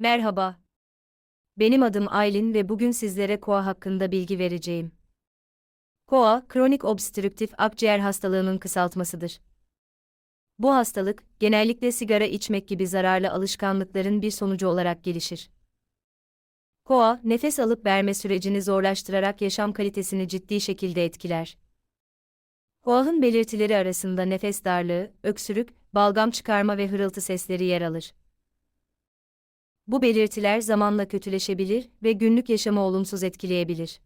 Merhaba. Benim adım Aylin ve bugün sizlere KOA hakkında bilgi vereceğim. KOA, kronik obstrüktif akciğer hastalığının kısaltmasıdır. Bu hastalık, genellikle sigara içmek gibi zararlı alışkanlıkların bir sonucu olarak gelişir. KOA, nefes alıp verme sürecini zorlaştırarak yaşam kalitesini ciddi şekilde etkiler. KOA'nın belirtileri arasında nefes darlığı, öksürük, balgam çıkarma ve hırıltı sesleri yer alır. Bu belirtiler zamanla kötüleşebilir ve günlük yaşamı olumsuz etkileyebilir.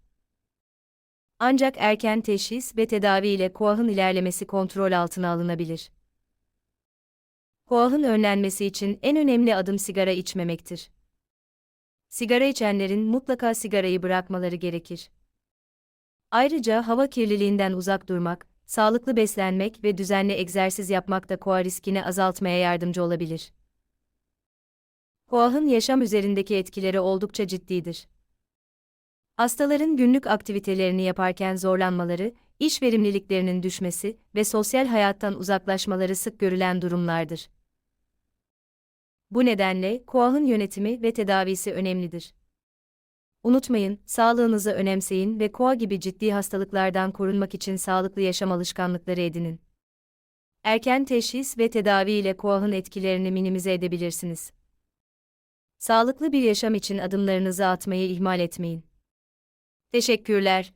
Ancak erken teşhis ve tedavi ile KOAH'ın ilerlemesi kontrol altına alınabilir. KOAH'ın önlenmesi için en önemli adım sigara içmemektir. Sigara içenlerin mutlaka sigarayı bırakmaları gerekir. Ayrıca hava kirliliğinden uzak durmak, sağlıklı beslenmek ve düzenli egzersiz yapmak da KOAH riskini azaltmaya yardımcı olabilir. KOAH'ın yaşam üzerindeki etkileri oldukça ciddidir. Hastaların günlük aktivitelerini yaparken zorlanmaları, iş verimliliklerinin düşmesi ve sosyal hayattan uzaklaşmaları sık görülen durumlardır. Bu nedenle KOAH'ın yönetimi ve tedavisi önemlidir. Unutmayın, sağlığınızı önemseyin ve KOAH gibi ciddi hastalıklardan korunmak için sağlıklı yaşam alışkanlıkları edinin. Erken teşhis ve tedavi ile KOAH'ın etkilerini minimize edebilirsiniz. Sağlıklı bir yaşam için adımlarınızı atmayı ihmal etmeyin. Teşekkürler.